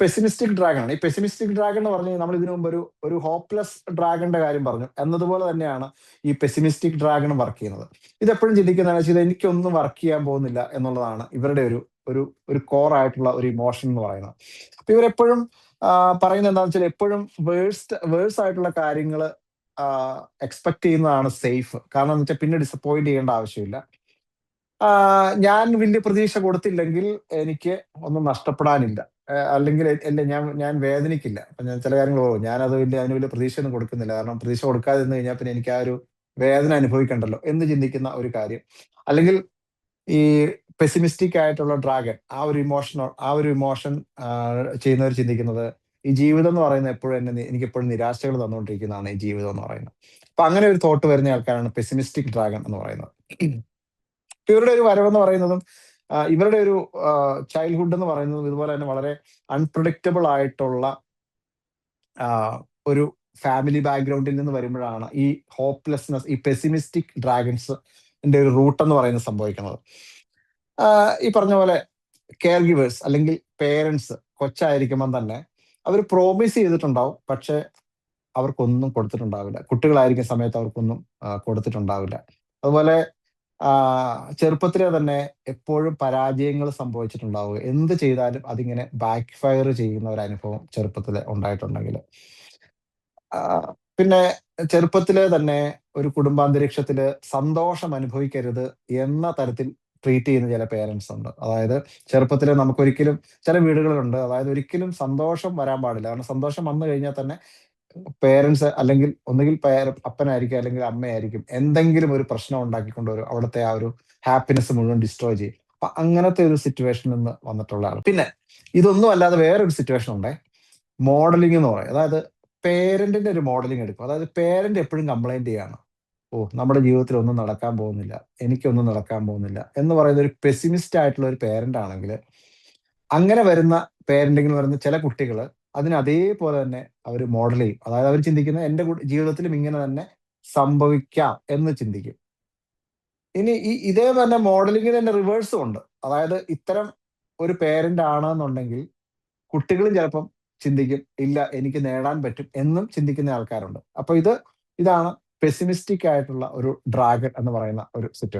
Pessimistic dragon ആണ്. ഈ pessimistic dragon എന്ന് പറഞ്ഞാൽ നമ്മൾ ഇതിനു മുമ്പ് ഒരു ഒരു ഹോപ്പ്ലെസ് ഡ്രാഗന്റെ കാര്യം പറഞ്ഞു. എന്നതുപോലെ തന്നെയാണ് ഈ പെസിമിസ്റ്റിക് ഡ്രാഗൺ വർക്ക് ചെയ്യുന്നത്. ഇത് എപ്പോഴും ചിന്തിക്കുന്നതെന്ന് വെച്ചാൽ എനിക്കൊന്നും വർക്ക് ചെയ്യാൻ പോകുന്നില്ല എന്നുള്ളതാണ് ഇവരുടെ ഒരു ഒരു ഒരു കോർ ആയിട്ടുള്ള ഒരു ഇമോഷൻ എന്ന് പറയുന്നത്. അപ്പൊ ഇവരെപ്പോഴും പറയുന്നത് എന്താണെന്ന് വെച്ചാൽ എപ്പോഴും വേഴ്സ്റ്റ് വേഴ്സ് ആയിട്ടുള്ള കാര്യങ്ങൾ എക്സ്പെക്ട് ചെയ്യുന്നതാണ് സേഫ് കാരണം എന്ന് വെച്ചാൽ പിന്നെ ഡിസപ്പോയിന്റ് ചെയ്യേണ്ട ആവശ്യമില്ല. ഞാൻ വലിയ പ്രതീക്ഷ കൊടുത്തില്ലെങ്കിൽ എനിക്ക് ഒന്നും നഷ്ടപ്പെടാനില്ല. അല്ലെങ്കിൽ അല്ല ഞാൻ ഞാൻ വേദനിക്കില്ല. അപ്പൊ ഞാൻ ചില കാര്യങ്ങൾ പോകും ഞാനത് വലിയ അതിന് വലിയ പ്രതീക്ഷ ഒന്നും കൊടുക്കുന്നില്ല. കാരണം പ്രതീക്ഷ കൊടുക്കാതെ നിന്ന് കഴിഞ്ഞാൽ പിന്നെ എനിക്ക് ആ ഒരു വേദന അനുഭവിക്കണ്ടല്ലോ എന്ന് ചിന്തിക്കുന്ന ഒരു കാര്യം. അല്ലെങ്കിൽ ഈ പെസിമിസ്റ്റിക് ആയിട്ടുള്ള ഡ്രാഗൺ ആ ഒരു ഇമോഷൻ ആ ഒരു ഇമോഷൻ ചെയ്യുന്നവർ ചിന്തിക്കുന്നത് ഈ ജീവിതം എന്ന് പറയുന്നത് എപ്പോഴും എന്നെ എനിക്ക് എപ്പോഴും നിരാശകൾ തന്നുകൊണ്ടിരിക്കുന്നതാണ് ഈ ജീവിതം എന്ന് പറയുന്നത്. അപ്പൊ അങ്ങനെ ഒരു തോട്ട് വരുന്ന ആൾക്കാരാണ് പെസിമിസ്റ്റിക് ഡ്രാഗൺ എന്ന് പറയുന്നത്. ഇവരുടെ ഒരു വരവെന്ന് പറയുന്നതും ഇവരുടെ ഒരു ചൈൽഡ്ഹുഡ് എന്ന് പറയുന്നത് ഇതുപോലെ തന്നെ വളരെ അൺപ്രഡിക്റ്റബിൾ ആയിട്ടുള്ള ഒരു ഫാമിലി ബാക്ക്ഗ്രൗണ്ടിൽ നിന്ന് വരുമ്പോഴാണ് ഈ ഹോപ്പ്ലെസ്നെസ് ഈ പെസിമിസ്റ്റിക് ഡ്രാഗൺസ് ഒരു റൂട്ട് എന്ന് പറയുന്നത് സംഭവിക്കുന്നത്. ഈ പറഞ്ഞ പോലെ കെയർ ഗിവേഴ്സ് അല്ലെങ്കിൽ പേരൻസ് കൊച്ചായിരിക്കുമ്പം തന്നെ അവർ പ്രോമിസ് ചെയ്തിട്ടുണ്ടാവും പക്ഷെ അവർക്കൊന്നും കൊടുത്തിട്ടുണ്ടാവില്ല. കുട്ടികളായിരിക്കുന്ന സമയത്ത് അവർക്കൊന്നും കൊടുത്തിട്ടുണ്ടാവില്ല. അതുപോലെ ചെറുപ്പത്തിലെ തന്നെ എപ്പോഴും പരാജയങ്ങൾ സംഭവിച്ചിട്ടുണ്ടാവുക. എന്ത് ചെയ്താലും അതിങ്ങനെ ബാക്ക് ഫയർ ചെയ്യുന്ന ഒരു അനുഭവം ചെറുപ്പത്തിൽ ഉണ്ടായിട്ടുണ്ടെങ്കിൽ. പിന്നെ ചെറുപ്പത്തിലെ തന്നെ ഒരു കുടുംബാന്തരീക്ഷത്തിൽ സന്തോഷം അനുഭവിക്കരുത് എന്ന തരത്തിൽ ട്രീറ്റ് ചെയ്യുന്ന ചില പേരൻസ് ഉണ്ട്. അതായത് ചെറുപ്പത്തിൽ നമുക്കൊരിക്കലും ചില വീടുകളുണ്ട് അതായത് ഒരിക്കലും സന്തോഷം വരാൻ പാടില്ല. കാരണം സന്തോഷം വന്നു കഴിഞ്ഞാൽ തന്നെ പേരൻസ് അല്ലെങ്കിൽ ഒന്നുകിൽ അപ്പനായിരിക്കും അല്ലെങ്കിൽ അമ്മയായിരിക്കും എന്തെങ്കിലും ഒരു പ്രശ്നം ഉണ്ടാക്കിക്കൊണ്ട് വരും അവിടുത്തെ ആ ഒരു ഹാപ്പിനെസ് മുഴുവൻ ഡിസ്ട്രോയ് ചെയ്യും. അപ്പൊ അങ്ങനത്തെ ഒരു സിറ്റുവേഷനിൽ നിന്ന് വന്നിട്ടുള്ള ആൾ പിന്നെ ഇതൊന്നും അല്ലാതെ ഒരു സിറ്റുവേഷൻ ഉണ്ടേ. മോഡലിംഗ് എന്ന് പറയും. അതായത് പേരന്റിന്റെ ഒരു മോഡലിംഗ് എടുക്കും. അതായത് പേരന്റ് എപ്പോഴും കംപ്ലൈന്റ് ചെയ്യാണ്. ഓ നമ്മുടെ ജീവിതത്തിൽ ഒന്നും നടക്കാൻ പോകുന്നില്ല. എനിക്കൊന്നും നടക്കാൻ പോകുന്നില്ല എന്ന് പറയുന്ന ഒരു പെസിമിസ്റ്റ് ആയിട്ടുള്ള ഒരു പേരന്റ് ആണെങ്കിൽ അങ്ങനെ വരുന്ന പേരന്റിംഗ് വരുന്ന ചില കുട്ടികൾ അതിന് അതേപോലെ തന്നെ അവർ മോഡൽ ചെയ്യും. അതായത് അവർ ചിന്തിക്കുന്നത് എന്റെ ജീവിതത്തിലും ഇങ്ങനെ തന്നെ സംഭവിക്കാം എന്ന് ചിന്തിക്കും. ഇനി ഈ ഇതേ തന്നെ മോഡലിംഗിന് തന്നെ റിവേഴ്സും ഉണ്ട്. അതായത് ഇത്തരം ഒരു പേരന്റ് ആണെന്നുണ്ടെങ്കിൽ കുട്ടികളും ചിലപ്പം ചിന്തിക്കും ഇല്ല എനിക്ക് നേടാൻ പറ്റും എന്നും ചിന്തിക്കുന്ന ആൾക്കാരുണ്ട്. അപ്പൊ ഇത് ഇതാണ് പെസിമിസ്റ്റിക് ആയിട്ടുള്ള ഒരു ഡ്രാഗൺ എന്ന് പറയുന്ന ഒരു സിറ്റുവേഷൻ